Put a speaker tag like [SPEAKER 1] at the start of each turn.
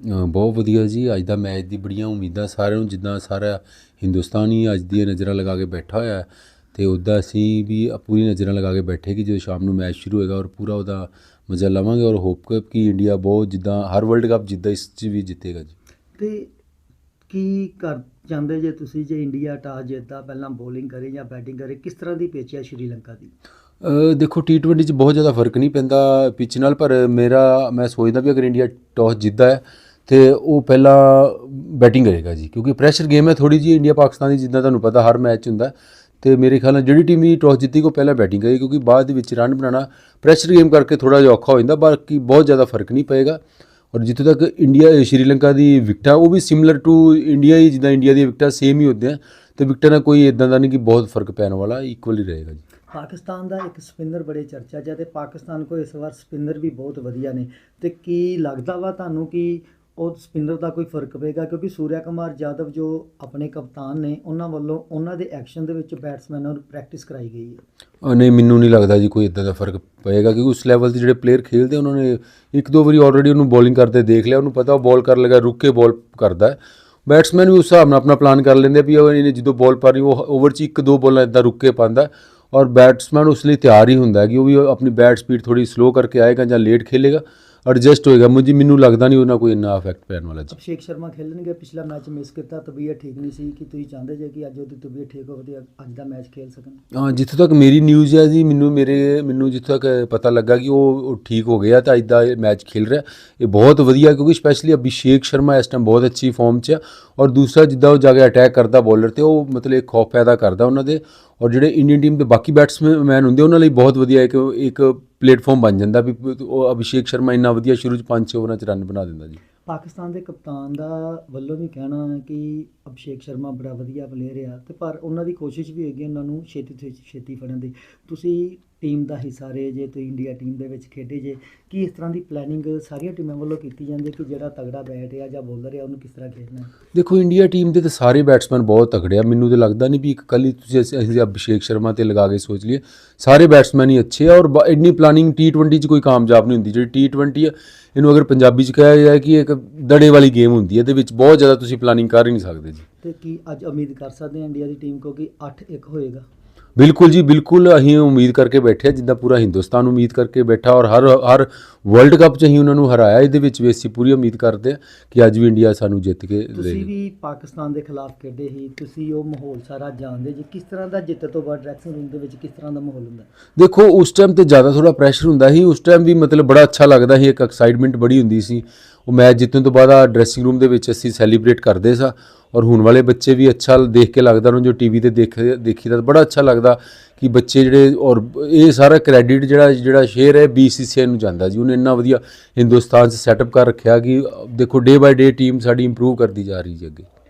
[SPEAKER 1] ਬਹੁਤ ਵਧੀਆ ਜੀ। ਅੱਜ ਦਾ ਮੈਚ ਦੀ ਬੜੀਆਂ ਉਮੀਦਾਂ ਸਾਰਿਆਂ ਨੂੰ ਜਿੱਦਾਂ ਸਾਰਾ ਹਿੰਦੁਸਤਾਨ ਹੀ ਅੱਜ ਦੀਆਂ ਨਜ਼ਰਾਂ ਲਗਾ ਕੇ ਬੈਠਾ ਹੋਇਆ ਤੇ ਉੱਦਾਂ ਅਸੀਂ ਵੀ ਪੂਰੀ ਨਜ਼ਰਾਂ ਲਗਾ ਕੇ ਬੈਠੇ ਕਿ ਜਦੋਂ ਸ਼ਾਮ ਨੂੰ ਮੈਚ ਸ਼ੁਰੂ ਹੋਏਗਾ ਔਰ ਪੂਰਾ ਉਹਦਾ ਮਜ਼ਾ ਲਵਾਂਗੇ ਔਰ ਹੋਪ ਕਿ ਇੰਡੀਆ ਬਹੁਤ ਜਿੱਦਾਂ ਹਰ ਵਰਲਡ ਕੱਪ ਜਿੱਦਾਂ ਇਸ 'ਚ ਵੀ ਜਿੱਤੇਗਾ ਜੀ।
[SPEAKER 2] ਤੇ ਕੀ ਕਰ ਚਾਹੁੰਦੇ ਜੇ ਤੁਸੀਂ ਜੇ ਇੰਡੀਆ ਟਾਸ ਜਿੱਤਦਾ ਪਹਿਲਾਂ ਬੋਲਿੰਗ ਕਰੇ ਜਾਂ ਬੈਟਿੰਗ ਕਰੇ ਕਿਸ ਤਰ੍ਹਾਂ ਦੀ ਪਿੱਚ ਹੈ ਸ਼੍ਰੀਲੰਕਾ ਦੀ?
[SPEAKER 1] ਦੇਖੋ T20 'ਚ ਬਹੁਤ ਜ਼ਿਆਦਾ ਫ਼ਰਕ ਨਹੀਂ ਪੈਂਦਾ ਪਿੱਚ ਨਾਲ ਪਰ ਮੇਰਾ ਮੈਂ ਸੋਚਦਾ ਵੀ ਅਗਰ ਇੰਡੀਆ ਟਾਸ ਜਿੱਤਦਾ ਹੈ ਤੇ ਉਹ ਪਹਿਲਾਂ ਬੈਟਿੰਗ ਕਰੇਗਾ ਜੀ, ਕਿਉਂਕਿ ਪ੍ਰੈਸ਼ਰ ਗੇਮ ਹੈ ਥੋੜੀ ਜੀ ਇੰਡੀਆ ਪਾਕਿਸਤਾਨ ਦੀ, ਜਿੱਦਾਂ ਤੁਹਾਨੂੰ ਪਤਾ ਹਰ ਮੈਚ ਹੁੰਦਾ ਹੈ। ਤੇ ਮੇਰੇ ਖਿਆਲ ਨਾਲ ਜਿਹੜੀ ਟੀਮ ਵੀ ਟਾਸ ਜਿੱਤੀ ਕੋ ਪਹਿਲਾਂ ਬੈਟਿੰਗ ਕਰੇਗੀ, ਕਿਉਂਕਿ ਬਾਅਦ ਦੇ ਵਿੱਚ ਰਨ ਬਣਾਉਣਾ ਪ੍ਰੈਸ਼ਰ ਗੇਮ ਕਰਕੇ ਥੋੜਾ ਜਿਹਾ ਔਖਾ ਹੋ ਜਾਂਦਾ, ਬਾਕੀ ਬਹੁਤ ਜ਼ਿਆਦਾ ਫ਼ਰਕ ਨਹੀਂ ਪਏਗਾ। ਔਰ ਜਿੱਥੇ ਤੱਕ ਇੰਡੀਆ ਸ਼੍ਰੀਲੰਕਾ ਦੀ ਵਿਕਟਾਂ, ਉਹ ਵੀ ਸਿਮਿਲਰ ਟੂ ਇੰਡੀਆ ਹੀ, ਜਿੱਦਾਂ ਇੰਡੀਆ ਦੀਆਂ ਵਿਕਟਾਂ ਸੇਮ ਹੀ ਹੁੰਦੀਆਂ ਤੇ ਵਿਕਟਾਂ ਦਾ ਕੋਈ ਇਦਾਂ ਦਾ ਨਹੀਂ ਕਿ ਬਹੁਤ ਫ਼ਰਕ ਪੈਣ ਵਾਲਾ ਇਕੁਅਲ ਹੀ ਰਹੇਗਾ ਜੀ।
[SPEAKER 2] ਪਾਕਿਸਤਾਨ ਦਾ ਇੱਕ ਸਪਿਨਰ ਬੜੇ ਚਰਚਾ 'ਚ ਹੈ ਤੇ ਪਾਕਿਸਤਾਨ ਕੋਲ ਇਸ ਵਾਰ ਸਪਿਨਰ ਵੀ ਬਹੁਤ ਵਧੀਆ ਨੇ। ਤੇ ਕੀ ਲੱਗਦਾ ਵਾ ਤੁਹਾਨੂੰ ਕਿ ਉਹ ਸਪਿਨਰ ਦਾ ਕੋਈ ਫ਼ਰਕ ਪਏਗਾ, ਕਿਉਂਕਿ ਸੂਰਿਆ ਕੁਮਾਰ ਯਾਦਵ ਜੋ ਆਪਣੇ ਕਪਤਾਨ ਨੇ, ਉਹਨਾਂ ਵੱਲੋਂ ਉਹਨਾਂ ਦੇ ਐਕਸ਼ਨ ਦੇ ਵਿੱਚ ਬੈਟਸਮੈਨਾਂ ਨੂੰ ਪ੍ਰੈਕਟਿਸ ਕਰਾਈ ਗਈ ਹੈ।
[SPEAKER 1] ਨਹੀਂ, ਮੈਨੂੰ ਨਹੀਂ ਲੱਗਦਾ ਜੀ ਕੋਈ ਇਦਾਂ ਦਾ ਫ਼ਰਕ ਪਏਗਾ, ਕਿਉਂਕਿ ਉਸ ਲੈਵਲ ਤੇ ਜਿਹੜੇ ਪਲੇਅਰ ਖੇਡਦੇ ਉਹਨਾਂ ਨੇ ਇੱਕ ਦੋ ਵਾਰੀ ਆਲਰੇਡੀ ਉਹਨੂੰ ਬੋਲਿੰਗ ਕਰਦੇ ਦੇਖ ਲਿਆ, ਉਹਨੂੰ ਪਤਾ ਉਹ ਬੋਲ ਕਰ ਲੱਗਾ, ਰੁੱਕ ਕੇ ਬੋਲ ਕਰਦਾ ਬੈਟਸਮੈਨ ਵੀ ਉਸ ਹਿਸਾਬ ਨਾਲ ਆਪਣਾ ਪਲਾਨ ਕਰ ਲੈਂਦੇ ਵੀ ਉਹ ਇਹਨੇ ਜਦੋਂ ਬੋਲ ਪਾ ਰਹੀ, ਉਹ ਓਵਰ 'ਚ ਇੱਕ ਦੋ ਬੋਲਾਂ ਇਦਾਂ ਰੁੱਕ ਕੇ ਪਾਉਂਦਾ ਔਰ ਬੈਟਸਮੈਨ ਉਸ ਲਈ ਤਿਆਰ ਹੀ ਹੁੰਦਾ ਕਿ ਉਹ ਵੀ ਆਪਣੀ ਬੈਟ ਸਪੀਡ ਥੋੜੀ ਸਲੋ ਕਰਕੇ ਆਏਗਾ ਜਾਂ ਲੇਟ ਖੇਲੇਗਾ। ਐਡਜਸਟ ਹੋਏਗਾ। ਮੁझे ਮੈਨੂੰ ਲੱਗਦਾ ਨਹੀਂ ਉਹਨਾਂ ਕੋਈ ਇੰਨਾ ਇਫੈਕਟ ਪੈਣ ਵਾਲਾ ਜੀ।
[SPEAKER 2] ਅਭਿਸ਼ੇਕ ਸ਼ਰਮਾ ਖੇਲਣਗੇ। ਪਿਛਲਾ ਮੈਚ ਮਿਸ ਕੀਤਾ ਤਬੀਅਤ ਠੀਕ ਨਹੀਂ ਸੀ। ਕਿ ਤੁਸੀਂ ਚਾਹੁੰਦੇ ਜੇ ਕਿ ਅੱਜ ਉਹਦੀ ਤਬੀਅਤ ਠੀਕ ਹੋਵੇ ਤੇ ਅੱਜ ਦਾ ਮੈਚ ਖੇਲ ਸਕਣ?
[SPEAKER 1] ਹਾਂ ਜਿੱਥੋਂ ਤੱਕ ਮੇਰੀ ਨਿਊਜ਼ ਹੈ ਜੀ ਮੈਨੂੰ ਮੇਰੇ ਮੈਨੂੰ ਜਿੱਥੋਂ ਤੱਕ ਪਤਾ ਲੱਗਾ ਕਿ ਉਹ ਉਹ ਠੀਕ ਹੋ ਗਿਆ ਤਾਂ ਅੱਜ ਦਾ ਮੈਚ ਖੇਲ ਰਿਹਾ। ਇਹ ਬਹੁਤ ਵਧੀਆ ਕਿਉਂਕਿ ਸਪੈਸ਼ਲੀ ਅਭਿਸ਼ੇਕ ਸ਼ਰਮਾ ਇਸ ਟਾਈਮ ਬਹੁਤ ਅੱਛੀ ਫਾਰਮ 'ਚ ਹੈ। ਔਰ ਦੂਸਰਾ ਜਿੱਦਾਂ ਉਹ ਜਾ ਕੇ ਅਟੈਕ ਕਰਦਾ ਬੋਲਰ ਤੇ ਉਹ ਮਤਲਬ ਇੱਕ ਖੌਫ ਪੈਦਾ ਕਰਦਾ ਉਹਨਾਂ ਦੇ। ਔਰ ਜਿਹੜੇ ਇੰਡੀਅਨ ਟੀਮ ਦੇ ਬਾਕੀ ਬੈਟਸਮੈਨ ਹੁੰਦੇ ਉਹਨਾਂ ਲਈ ਬਹੁਤ ਵਧੀਆ ਇੱਕ ਇੱਕ ਪਲੇਟਫਾਰਮ ਬਣ ਜਾਂਦਾ ਵੀ ਉਹ ਅਭਿਸ਼ੇਕ ਸ਼ਰਮਾ ਇੰਨਾ ਵਧੀਆ ਸ਼ੁਰੂ 'ਚ 5-6 ਓਵਰਾਂ 'ਚ ਰਨ ਬਣਾ ਦਿੰਦਾ ਜੀ।
[SPEAKER 2] ਪਾਕਿਸਤਾਨ ਦੇ ਕਪਤਾਨ ਦਾ ਵੱਲੋਂ ਵੀ ਕਹਿਣਾ ਹੈ ਕਿ ਅਭਿਸ਼ੇਕ ਸ਼ਰਮਾ ਬੜਾ ਵਧੀਆ ਪਲੇਅਰ ਆ ਤੇ ਪਰ ਉਹਨਾਂ ਦੀ ਕੋਸ਼ਿਸ਼ ਵੀ ਹੈਗੀ ਉਹਨਾਂ ਨੂੰ ਛੇਤੀ ਤੋਂ ਛੇਤੀ ਫੜਨ ਦੀ। ਤੁਸੀਂ ਟੀਮ ਦਾ ਹਿੱਸਾ ਰਹੇ ਜੇ ਤੁਸੀਂ ਇੰਡੀਆ ਟੀਮ ਦੇ ਵਿੱਚ ਖੇਡੇ ਜੇ ਕੀ ਇਸ ਤਰ੍ਹਾਂ ਦੀ ਪਲੈਨਿੰਗ ਸਾਰੀਆਂ ਟੀਮਾਂ ਵੱਲੋਂ ਕੀਤੀ ਜਾਂਦੀ ਹੈ ਕਿ ਜਿਹੜਾ ਤਗੜਾ ਬੈਟ ਆ ਜਾਂ ਬੋਲਰ ਆ ਉਹਨੂੰ ਕਿਸ ਤਰ੍ਹਾਂ ਖੇਡਣਾ ਹੈ?
[SPEAKER 1] ਦੇਖੋ ਇੰਡੀਆ ਟੀਮ ਦੇ ਤਾਂ ਸਾਰੇ ਬੈਟਸਮੈਨ ਬਹੁਤ ਤਕੜੇ ਆ। ਮੈਨੂੰ ਤਾਂ ਲੱਗਦਾ ਨਹੀਂ ਵੀ ਇੱਕ ਕੱਲੀ ਤੁਸੀਂ ਅਸੀਂ ਅਭਿਸ਼ੇਕ ਸ਼ਰਮਾ ਤੇ ਲਗਾ ਕੇ ਸੋਚ ਲਈਏ ਸਾਰੇ ਬੈਟਸਮੈਨ ਹੀ ਅੱਛੇ ਆ ਔਰ ਇੰਨੀ ਪਲਾਨਿੰਗ T20 'ਚ ਕੋਈ ਕਾਮਯਾਬ ਨਹੀਂ ਹੁੰਦੀ। ਜਿਹੜੀ T20 ਆ ਇਹਨੂੰ ਅਗਰ ਪੰਜਾਬੀ 'ਚ ਕਿਹਾ ਜਾਏ ਕਿ ਇੱਕ ਦੜੇ ਵਾਲੀ ਗੇਮ ਹੁੰਦੀ ਹੈ ਇਹਦੇ ਵਿੱਚ ਬਹੁਤ ਜ਼ਿਆਦਾ ਤੁਸੀਂ ਪਲਾਨਿੰਗ ਕਰ ਹੀ ਨਹੀਂ ਸਕਦੇ ਜੀ।
[SPEAKER 2] ਤੇ ਕੀ ਅੱਜ ਉਮੀਦ ਕਰ ਸਕਦੇ ਹਾਂ ਇੰਡੀਆ ਦੀ ਟੀਮ ਕੋ ਕਿ 8-1 ਹੋਏਗਾ?
[SPEAKER 1] ਬਿਲਕੁਲ ਜੀ ਬਿਲਕੁਲ ਅਸੀਂ ਉਮੀਦ ਕਰਕੇ ਬੈਠੇ ਜਿੱਦਾਂ ਪੂਰਾ ਹਿੰਦੁਸਤਾਨ ਉਮੀਦ ਕਰਕੇ ਬੈਠਾ ਔਰ ਹਰ ਹਰ ਵਰਲਡ ਕੱਪ 'ਚ ਅਸੀਂ ਉਹਨਾਂ ਨੂੰ ਹਰਾਇਆ ਇਹਦੇ ਵਿੱਚ ਵੀ ਅਸੀਂ ਪੂਰੀ ਉਮੀਦ ਕਰਦੇ ਹਾਂ ਕਿ ਅੱਜ ਵੀ ਇੰਡੀਆ ਸਾਨੂੰ ਜਿੱਤ ਕੇ
[SPEAKER 2] ਤੁਸੀਂ ਵੀ ਪਾਕਿਸਤਾਨ ਦੇ ਖਿਲਾਫ ਖੇਡੇ ਸੀ ਤੁਸੀਂ ਉਹ ਮਾਹੌਲ ਸਾਰਾ ਜਾਣਦੇ ਜੀ ਕਿਸ ਤਰ੍ਹਾਂ ਦਾ ਜਿੱਤ ਤੋਂ ਬਾਅਦ ਡਰੈਸਿੰਗ ਰੂਮ ਦੇ ਵਿੱਚ ਕਿਸ ਤਰ੍ਹਾਂ ਦਾ ਮਾਹੌਲ ਹੁੰਦਾ?
[SPEAKER 1] ਦੇਖੋ ਉਸ ਟਾਈਮ ਤੇ ਜ਼ਿਆਦਾ ਥੋੜਾ ਪ੍ਰੈਸ਼ਰ ਹੁੰਦਾ ਸੀ ਉਸ ਟਾਈਮ ਵੀ ਮਤਲਬ ਬੜਾ ਅੱਛਾ ਲੱਗਦਾ ਸੀ ਇੱਕ ਐਕਸਾਈਟਮੈਂਟ ਬੜੀ ਹੁੰਦੀ ਸੀ। ਉਹ ਮੈਚ ਜਿੱਤਣ ਤੋਂ ਬਾਅਦ ਆ ਡਰੈਸਿੰਗ ਰੂਮ ਦੇ ਵਿੱਚ ਅਸੀਂ ਸੈਲੀਬ੍ਰੇਟ ਕਰਦੇ ਸਾਂ ਔਰ ਹੁਣ ਵਾਲੇ ਬੱਚੇ ਵੀ ਅੱਛਾ ਦੇਖ ਕੇ ਲੱਗਦਾ ਉਹਨਾਂ ਨੂੰ ਜੋ ਟੀਵੀ ਤੇ ਦੇਖ ਦੇਖੀਦਾ ਤਾਂ ਬੜਾ ਅੱਛਾ ਲੱਗਦਾ ਕਿ ਬੱਚੇ ਜਿਹੜੇ ਔਰ ਇਹ ਸਾਰਾ ਕ੍ਰੈਡਿਟ ਜਿਹੜਾ ਜਿਹੜਾ ਸ਼ੇਅਰ ਹੈ BCCI ਨੂੰ ਜਾਂਦਾ ਜੀ। ਉਹਨੇ ਇੰਨਾ ਵਧੀਆ ਹਿੰਦੁਸਤਾਨ 'ਚ ਸੈਟਅਪ ਕਰ ਰੱਖਿਆ ਕਿ ਦੇਖੋ ਡੇ ਬਾਏ ਡੇ ਟੀਮ ਸਾਡੀ ਇੰਪਰੂਵ ਕਰਦੀ ਜਾ ਰਹੀ ਹੈ ਅੱਗੇ।